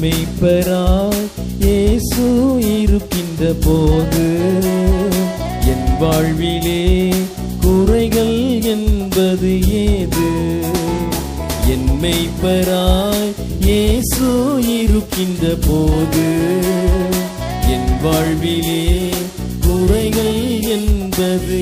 மெய்ப்பராய் இயேசு இருக்கின்ற போது என் வாழ்விலே குறைகள் என்பது ஏது? என் மெய்ப்பராய் இயேசு இருக்கின்ற போது என் வாழ்விலே குறைகள் என்பது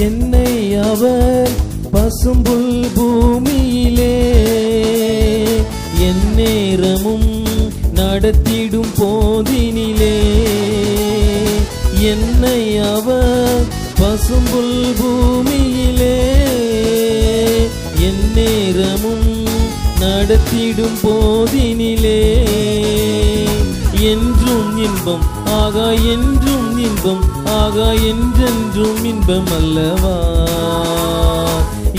என்னை அவர் பசும்புல் பூமியிலே என் நேரமும் நடத்திடும் போதினிலே. என்னை அவர் பசும்புல் பூமியிலே என் நேரமும் நடத்திடும் போதினிலே. என்று இன்பம் ஆகா என்றும் இன்பம் ஆகா என்றென்றும் இன்பம் அல்லவா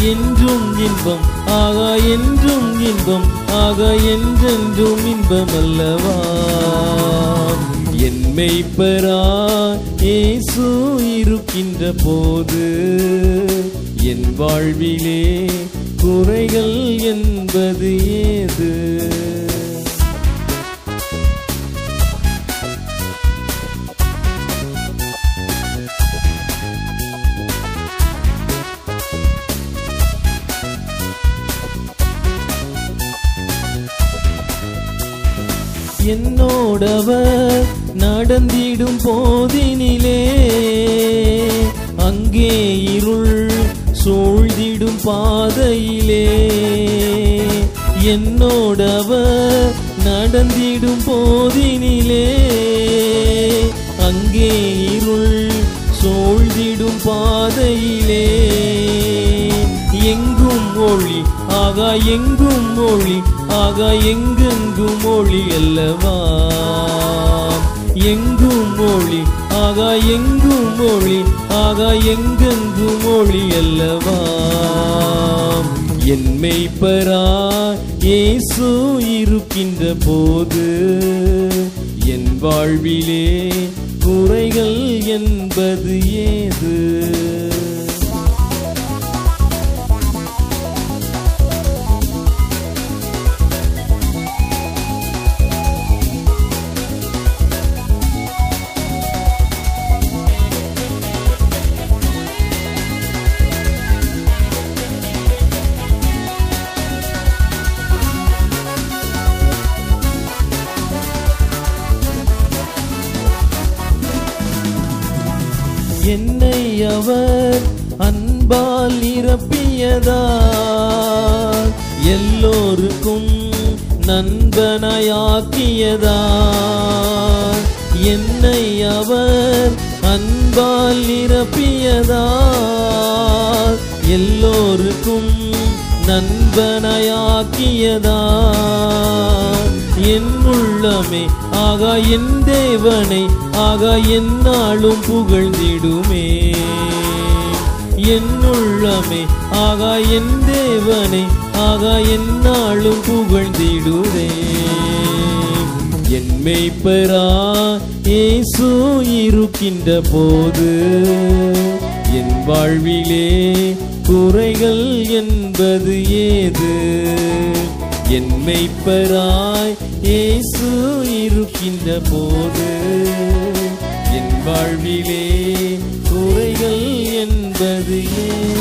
என்றும் இன்பம் ஆகா என்றும் இன்பம் ஆகா என்றென்றும் இன்பம் அல்லவா என் பெறா ஏசு இருக்கின்ற போது என் வாழ்விலே குறைகள் என்பது ஏது? என்னோடவர் நடந்திடும் போதினிலே அங்கே இருள் சூழ்ந்திடும் பாதையிலே. என்னோடவர் நடந்திடும் போதினிலே அங்கே இருள் சூழ்ந்திடும் பாதையிலே. எங்கும் ஒளி ஆகா எங்கும் மொழி ஆகா எங்கெங்கும் மொழி அல்லவா? எங்கும் மொழி ஆகா எங்கும் மொழி ஆகா எங்கெங்கும் மொழி அல்லவா? என் பெறா இயேசு இருக்கின்ற போது என் வாழ்விலே குறைகள் என்பது ஏது? என்னை அவர் அன்பால் நிரப்பியதா எல்லோருக்கும் நண்பனாயாக்கியதா என்னை அவர் அன்பால் நிரப்பியதா எல்லோருக்கும் நண்பனாயாக்கியதா என் உள்ளமே ஆகா என் தேவனை ஆகா என்னாலும் புகழ்ந்திடுமே. என் உள்ளமே ஆகா என் தேவனை ஆகா என்னாலும் புகழ்ந்திடுவே என் மெய்ப்பரா இயேசு இருக்கின்ற போது என் வாழ்விலே குறைகள் என்பது ஏது? என் மெய்ப்பராய் இயேசு இருக்கின்ற போது என் வாழ்விலே குறைகள் என்பது ஏன்?